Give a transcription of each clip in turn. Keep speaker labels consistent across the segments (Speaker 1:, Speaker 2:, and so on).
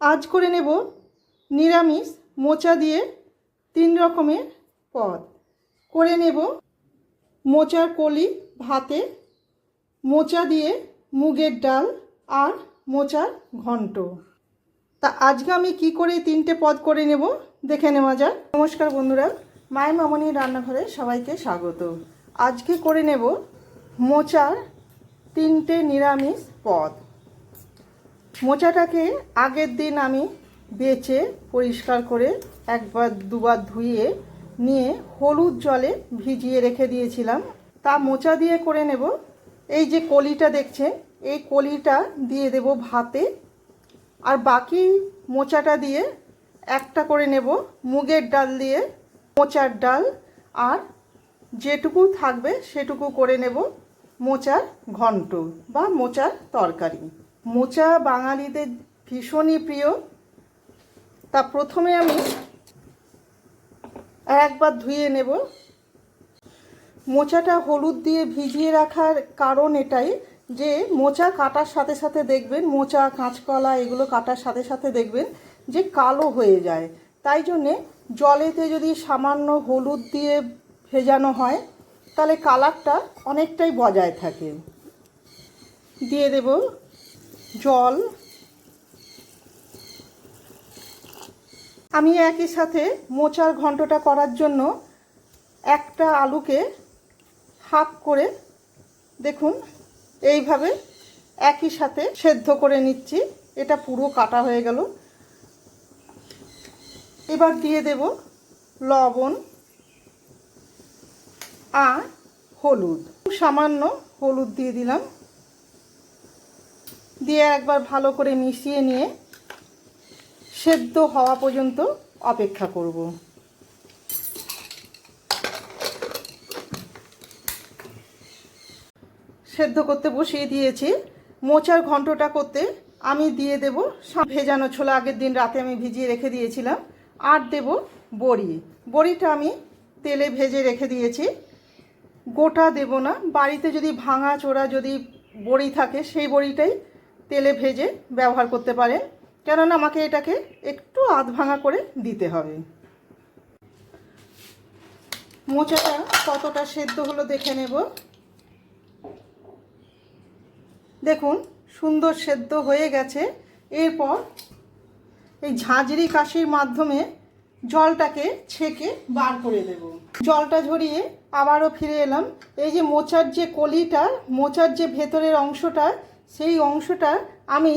Speaker 1: আজ করে নেব নিরামিষ মোচা দিয়ে তিন রকমের পদ। করে নেব মোচার কলি ভাতে, মোচা দিয়ে মুগের ডাল আর মোচার ঘন্ট। তা আজকে আমি কি করে তিনটে পদ করে নেব দেখে নেওয়া যাক। নমস্কার বন্ধুরা মায়ের মামনির রান্নাঘরে সবাইকে স্বাগত। আজকে করে নেব মোচার তিনটে নিরামিষ পদ। মোচাটাকে আগের দিন আমি বেচে পরিষ্কার করে একবার দুবার ধুয়ে নিয়ে হলুদ জলে ভিজিয়ে রেখে দিয়েছিলাম। তা মোচা দিয়ে করে নেব। এই যে কলিটা দেখছেন, এই কলিটা দিয়ে দেব ভাতে। আর বাকি মোচাটা দিয়ে একটা করে নেব মুগের ডাল দিয়ে মোচার ডাল। আর যেটুকু থাকবে সেটুকু করে নেব মোচার ঘন্ট বা মোচার তরকারি। মোচা বাঙালিদের ভীষণই প্রিয়। তা প্রথমে আমি একবার ধুয়ে নেব। মোচাটা হলুদ দিয়ে ভিজিয়ে রাখার কারণ এটাই যে মোচা কাটার সাথে সাথে দেখবেন, মোচা, কাঁচকলা এগুলো কাটার সাথে সাথে দেখবেন যে কালো হয়ে যায়। তাই জন্যে জলেতে যদি সামান্য হলুদ দিয়ে ভেজানো হয়, তাহলে কালারটা অনেকটাই বজায় থাকে। দিয়ে দেব জল। আমি একই সাথে মোচার ঘন্টটা করার জন্য একটা আলুকে হাফ করে দেখুন, এইভাবে একই সাথে সেদ্ধ করে নিচ্ছি। এটা পুরো কাটা হয়ে গেল। এবার দিয়ে দেব লবণ আর হলুদ। সামান্য হলুদ দিয়ে দিলাম। দিয়ে একবার ভালো করে মিশিয়ে নিয়ে সেদ্ধ হওয়া পর্যন্ত অপেক্ষা করব। সেদ্ধ করতে বসিয়ে দিয়েছি। মোচার ঘন্টটা করতে আমি দিয়ে দেব ভেজানো ছোলা। আগের দিন রাতে আমি ভিজিয়ে রেখে দিয়েছিলাম। আর দেব বড়ি। বড়িটা আমি তেলে ভেজে রেখে দিয়েছি। গোটা দেব না। বাড়িতে যদি ভাঙা চোরা যদি বড়ি থাকে, সেই বড়িটাই তেলে ভেজে ব্যবহার করতে পারেন। কেননা আমাকে এটাকে একটু আধ ভাঙা করে দিতে হবে। মোচাটা কতটা সেদ্ধ হলো দেখে নেব। দেখুন, সুন্দর সেদ্ধ হয়ে গেছে। এরপর এই ঝাঁঝরি কাশির মাধ্যমে জলটাকে ছেঁকে বার করে দেব। জলটা ঝরিয়ে আবারও ফিরে এলাম। এই যে মোচার যে কলিটা, মোচার যে ভেতরের অংশটা সেই অংশটা আমি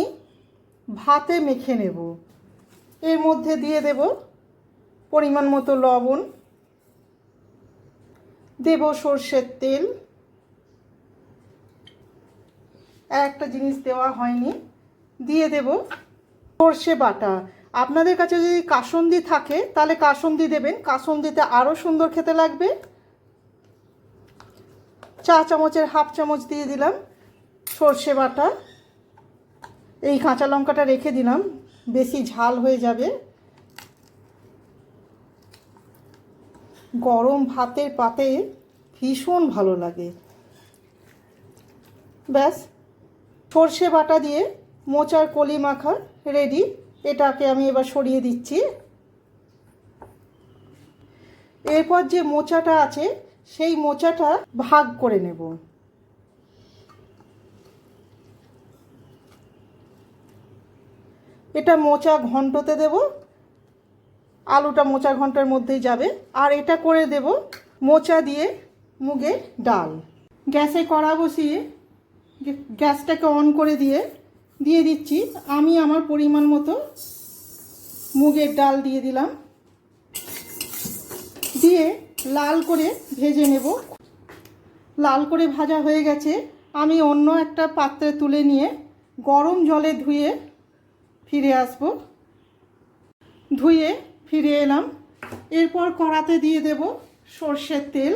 Speaker 1: ভাতে মেখে নেব। এর মধ্যে দিয়ে দেব পরিমাণ মতো লবণ, দেব সর্ষের তেল। একটা জিনিস দেওয়া হয়নি, দিয়ে দেব সর্ষে বাটা। আপনাদের কাছে যদি কাসন্দি থাকে, তাহলে কাসন্দি দেবেন। কাসন্দিতে আরও সুন্দর খেতে লাগবে। চা চামচের হাফ চামচ দিয়ে দিলাম। সর্ষে বাটা। এই কাঁচা লঙ্কাটা রেখে দিলাম। বেশি ঝাল হয়ে যাবে। গরম ভাতের পাতে ভীষণ ভালো লাগে। ব্যাস, সর্ষে বাটা দিয়ে মোচার কলি মাখা রেডি। এটাকে আমি এবার সরিয়ে দিচ্ছি। এরপর যে মোচাটা আছে, সেই মোচাটা ভাগ করে নেব। এটা মোচা ঘন্টতে দেব। আলুটা মোচা ঘণ্টার মধ্যেই যাবে। আর এটা করে দেব মোচা দিয়ে মুগের ডাল। গ্যাসে কড়া বসিয়ে গ্যাসটাকে অন করে দিয়ে দিয়ে দিচ্ছি। আমি আমার পরিমাণ মতো মুগের ডাল দিয়ে দিলাম। দিয়ে লাল করে ভেজে নেব। লাল করে ভাজা হয়ে গেছে। আমি অন্য একটা পাত্রে তুলে নিয়ে গরম জলে ধুয়ে ফিরে আসব। ধুয়ে ফিরে এলাম। এরপর কড়াতে দিয়ে দেব সর্ষের তেল।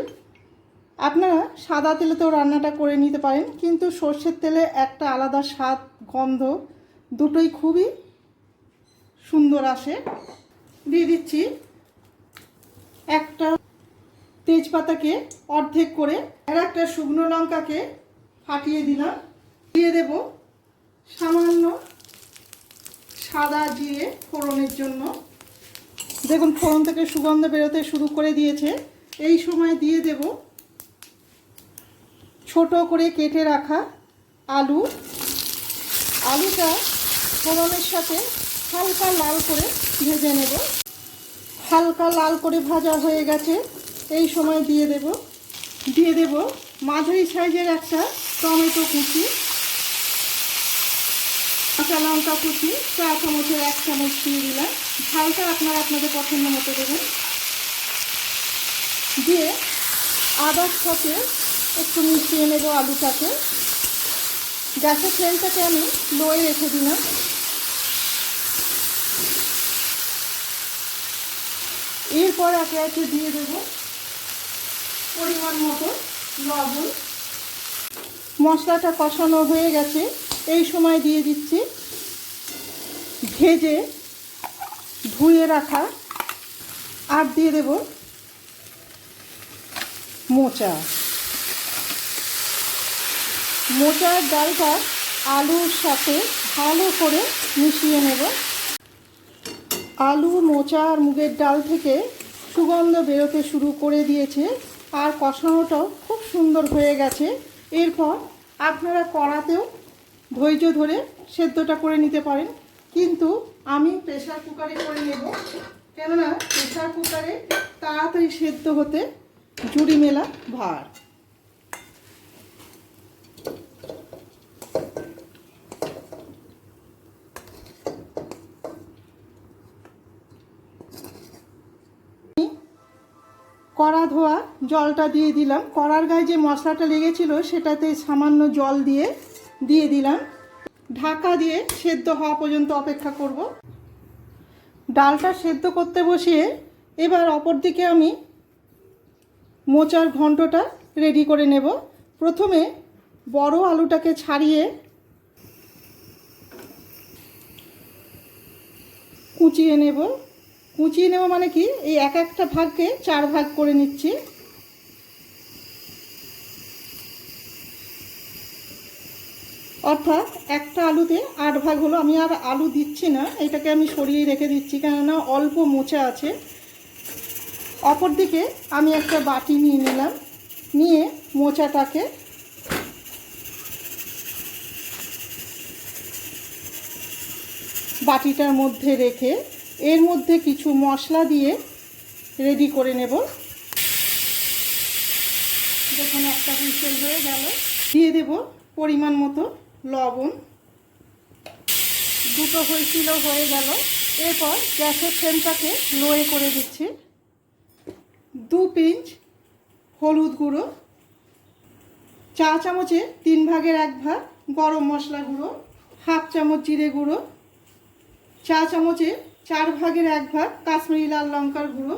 Speaker 1: আপনারা সাদা তেলেতেও রান্নাটা করে নিতে পারেন, কিন্তু সর্ষের তেলে একটা আলাদা স্বাদ, গন্ধ, দুটোই খুবই সুন্দর আসে। দিয়ে দিচ্ছি একটা তেজপাতাকে অর্ধেক করে আর একটা শুকনো লঙ্কাকে ফাটিয়ে দিলাম। দিয়ে দেব সামান্য সাদা জিরে ফোড়নের জন্য। দেখুন, ফোড়ন থেকে সুগন্ধ বেরোতে শুরু করে দিয়েছে। এই সময় দিয়ে দেব ছোট করে কেটে রাখা আলু। আলুটা ফোড়নের সাথে হালকা লাল করে ভেজে নেব। হালকা লাল করে ভাজা হয়ে গেছে। এই সময় দিয়ে দেব। দিয়ে দেব মাঝারি সাইজের একটা টমেটো কুচি। কাঁচা লঙ্কা কুচি, চা চামচের এক চামচ দিয়ে দিলাম। ঝালটা আপনারা আপনাদের পছন্দ মতো দেবেন। দিয়ে আদার সাথে একটু মিশিয়ে নেব আলুটাকে। গ্যাসের ফ্লেমটাকে আমি লোয়ে রেখে দিলাম। এরপর একে একে দিয়ে দেব পরিমাণ মতো লবণ। মশলাটা কষানো হয়ে গেছে। এই সময় দিয়ে দিচ্ছি ভেজে ধুয়ে রাখা আর দিয়ে দেব মোচা। মোচার ডালটা আলুর সাথে ভালো করে মিশিয়ে নেব। আলু, মোচা আর মুগের ডাল থেকে সুগন্ধ বেরোতে শুরু করে দিয়েছে আর কষানোটাও খুব সুন্দর হয়ে গেছে। এরপর আপনারা কড়াতেও ধৈর্য ধরে সেদ্ধটা করে নিতে পারেন। কিন্তু আমি প্রেশার কুকারে করে নেব। কেননা প্রেশার কুকারে তাড়াতাড়ি সেদ্ধ হতে জুড়ি মেলা ভার। কড়া ধোয়া জলটা দিয়ে দিলাম। কড়ার গায়ে যে মশলাটা লেগেছিল, সেটাতে সামান্য জল দিয়ে দিয়ে দিলাম। ঢাকা দিয়ে সেদ্ধ হওয়া পর্যন্ত অপেক্ষা করব। ডালটা সেদ্ধ করতে বসিয়ে এবার অপর দিকে আমি মোচার ঘন্টটা রেডি করে নেব। প্রথমে বড় আলুটাকে ছাড়িয়ে কুচিয়ে নেব। কুচিয়ে নেব মানে কি? এই এক একটা ভাগকে চার ভাগ করে নিচ্ছি। অর্থাৎ একটা আলুতে আট ভাগ হলো, আমি আর আলু দিচ্ছি না, এটাকে আমি সরিয়ে রেখে দিচ্ছি, কেননা অল্প মোচা আছে। অপরদিকে আমি একটা বাটি নিয়ে নিলাম, নিয়ে মোচাটাকে বাটিটার মধ্যে রেখে এর মধ্যে কিছু মশলা দিয়ে রেডি করে নেব। দেখুন, একটা হুইসেল হয়ে গেল। দিয়ে দেব পরিমাণ মতো। লবণ দুটো হয়েছিল, হয়ে গেল। এরপর গ্যাসের ফ্লেমটাকে লোয়ে করে দিচ্ছি। দু পিঞ্চ হলুদ গুঁড়ো, চা চামচে তিন ভাগের এক ভাগ গরম মশলা গুঁড়ো, হাফ চামচ জিরে গুঁড়ো, চা চামচে চার ভাগের এক ভাগ কাশ্মীরি লাল লঙ্কার গুঁড়ো,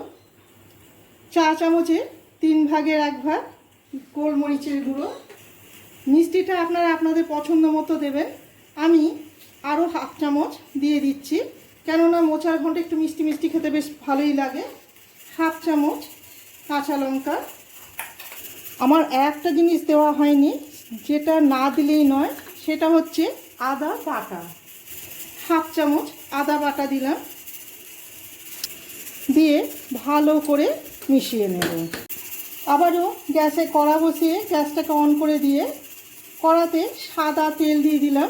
Speaker 1: চা চামচে তিন ভাগের এক ভাগ গোলমরিচের গুঁড়ো মিষ্টিটা আপনারা আপনাদের পছন্দ মতো দেবেন। আমি আরও হাফ চামচ দিয়ে দিচ্ছি। কেননা মোচার ঘণ্টা একটু মিষ্টি মিষ্টি খেতে বেশ ভালোই লাগে। হাফ চামচ কাঁচা লঙ্কা। আমার একটা জিনিস দেওয়া হয়নি, যেটা না দিলেই নয়, সেটা হচ্ছে আদা বাটা। হাফ চামচ আদা বাটা দিলাম। দিয়ে ভালো করে মিশিয়ে নেব। আবারও গ্যাসে কড়া বসিয়ে গ্যাসটাকে অন করে দিয়ে কড়াতে সাদা তেল দিয়ে দিলাম,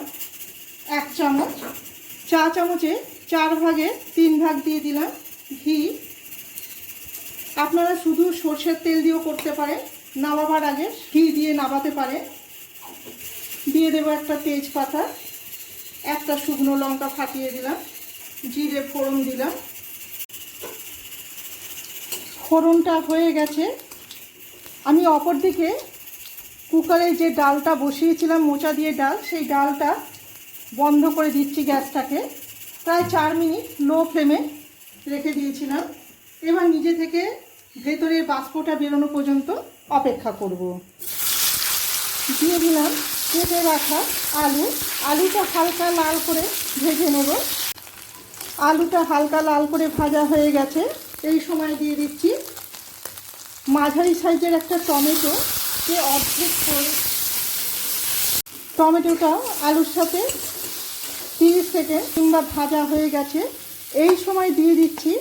Speaker 1: এক চামচ। চা চামচে চার ভাগে তিন ভাগ দিয়ে দিলাম ঘি। আপনারা শুধু সর্ষের তেল দিয়েও করতে পারেন, নামাবার আগে ঘি দিয়ে নামাতে পারেন। দিয়ে দেবো একটা তেজপাতা, একটা শুকনো লঙ্কা ফাটিয়ে দিলাম, জিরে ফোড়ন দিলাম। ফোড়নটা হয়ে গেছে। আমি অপর দিকে কুকারে যে ডালটা বসিয়েছিলাম, মোচা দিয়ে ডাল, সেই ডালটা বন্ধ করে দিচ্ছি গ্যাসটাকে। প্রায় চার মিনিট লো ফ্লেমে রেখে দিয়েছিলাম। এবার নিজে থেকে ভেতরের বাষ্পটা বেরোনো পর্যন্ত অপেক্ষা করব। দিয়ে দিলাম কেটে রাখা আলু। আলুটা হালকা লাল করে ভেজে নেব। আলুটা হালকা লাল করে ভাজা হয়ে গেছে। এই সময় দিয়ে দিচ্ছি মাঝারি সাইজের একটা টমেটো। যে অর্ধেক করে টমেটোটা আলুর সাথে তিরিশ সেকেন্ড কিংবা ভাজা হয়ে গেছে। এই সময় দিয়ে দিচ্ছি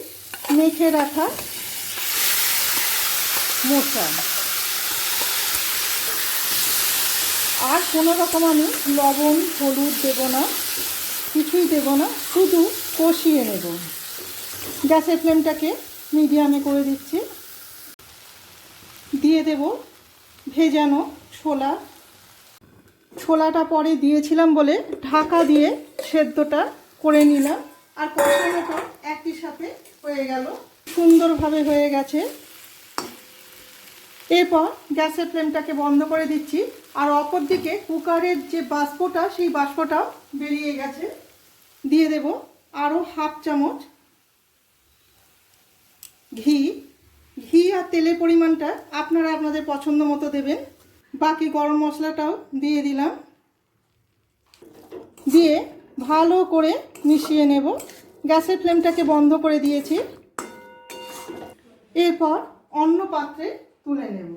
Speaker 1: মেখে রাখা মশলা। আর কোনো রকম আমি লবণ, হলুদ দেব না, কিছুই দেব না, শুধু কষিয়ে নেব। গ্যাসের ফ্লেমটাকে মিডিয়ামে করে দিচ্ছি। দিয়ে দেব ভেজানো ছোলা। ছোলাটা পরে দিয়েছিলাম বলে ঢাকা দিয়ে সেদ্ধটা করে নিলাম। আর কষানোটা একই সাথে হয়ে গেল। সুন্দরভাবে হয়ে গেছে। এরপর গ্যাসের ফ্লেমটাকে বন্ধ করে দিচ্ছি। আর অপর দিকে কুকারের যে বাষ্পটা, সেই বাষ্পটাও বেরিয়ে গেছে। দিয়ে দেব আরও হাফ চামচ ঘি। ঘি আর তেলের পরিমাণটা আপনারা আপনাদের পছন্দ মতো দেবেন। বাকি গরম মশলাটাও দিয়ে দিলাম। দিয়ে ভালো করে মিশিয়ে নেব। গ্যাসের ফ্লেমটাকে বন্ধ করে দিয়েছি। এরপর অন্য পাত্রে তুলে নেব।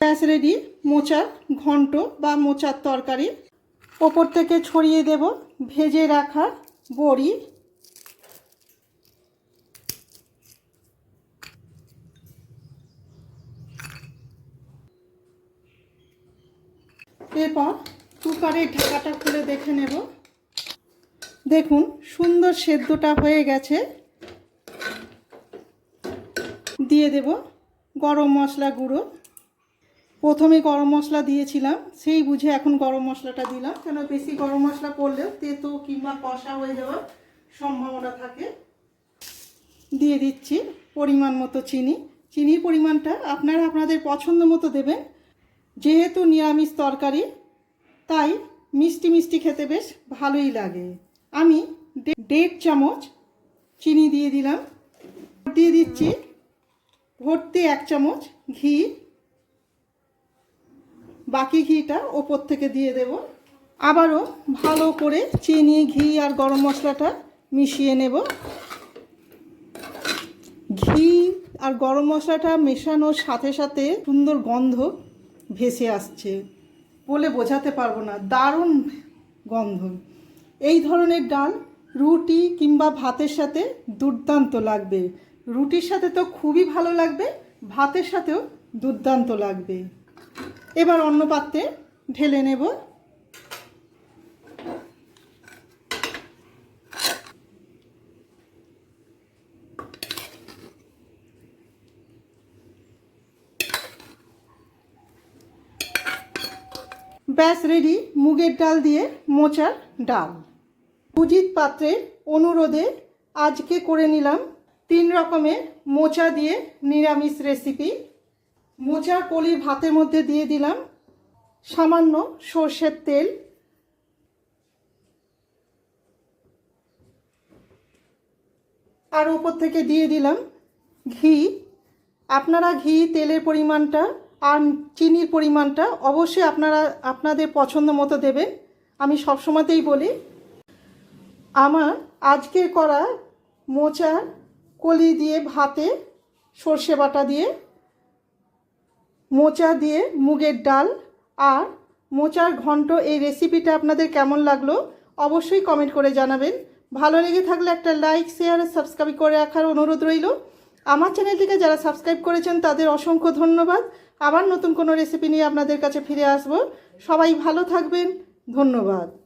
Speaker 1: ব্যাস রেডি, মোচার ঘন্ট বা মোচার তরকারি। ওপর থেকে ছড়িয়ে দেব, ভেজে রাখা বড়ি। এরপর কুকারের ঢাকাটা খুলে দেখে নেব। দেখুন, সুন্দর সেদ্ধটা হয়ে গেছে। দিয়ে দেব গরম মশলা গুঁড়ো। প্রথমে গরম মশলা দিয়েছিলাম, সেই বুঝে এখন গরম মশলাটা দিলাম। কেন বেশি গরম মশলা করলেও তেতো কিংবা কষা হয়ে যাওয়ার সম্ভাবনা থাকে। দিয়ে দিচ্ছি পরিমাণ মতো চিনি। চিনির পরিমাণটা আপনারা আপনাদের পছন্দ মতো দেবেন। যেহেতু নিরামিষ তরকারি, তাই মিষ্টি মিষ্টি খেতে বেশ ভালোই লাগে। আমি দেড় চামচ চিনি দিয়ে দিলাম। দিয়ে দিচ্ছি ভর্তি এক চামচ ঘি। বাকি ঘিটা ওপর থেকে দিয়ে দেব। আবারও ভালো করে চিনি, ঘি আর গরম মশলাটা মিশিয়ে নেব। ঘি আর গরম মশলাটা মেশানোর সাথে সাথে সুন্দর গন্ধ ভেসে আসছে বলে বোঝাতে পারব না, দারুণ গন্ধ। এই ধরনের ডাল রুটি কিংবা ভাতের সাথে দুর্দান্ত লাগবে। রুটির সাথে তো খুবই ভালো লাগবে, ভাতের সাথেও দুর্দান্ত লাগবে। এবার অন্য পাত্রে ঢেলে নেব। ব্যাস রেডি মুগের ডাল দিয়ে মোচার ডাল। সুজিত পাত্রের অনুরোধে আজকে করে নিলাম তিন রকমের মোচা দিয়ে নিরামিষ রেসিপি মোচার কলি ভাতের মধ্যে দিয়ে দিলাম। সামান্য সর্ষের তেল। আর উপর থেকে দিয়ে দিলাম ঘি। আপনারা ঘি, তেলের পরিমাণটা আর চিনির পরিমাণটা অবশ্যই আপনারা আপনাদের পছন্দ মতো দেবেন। আমি সবসময়তেই বলি, আমার আজকের করা মোচার কলি দিয়ে, ভাতে সর্ষে বাটা দিয়ে মোচা দিয়ে মুগের ডাল আর মোচার ঘন্ট এই রেসিপিটা আপনাদের কেমন লাগল অবশ্যই কমেন্ট করে জানাবেন। ভালো লেগে থাকলে একটা লাইক শেয়ার সাবস্ক্রাইব করে রাখার অনুরোধ রইল। আমার চ্যানেলটিকে যারা সাবস্ক্রাইব করেছেন, তাদের অসংখ্য ধন্যবাদ। আবার নতুন কোনো রেসিপি নিয়ে আপনাদের কাছে ফিরে আসব। সবাই ভালো থাকবেন। ধন্যবাদ।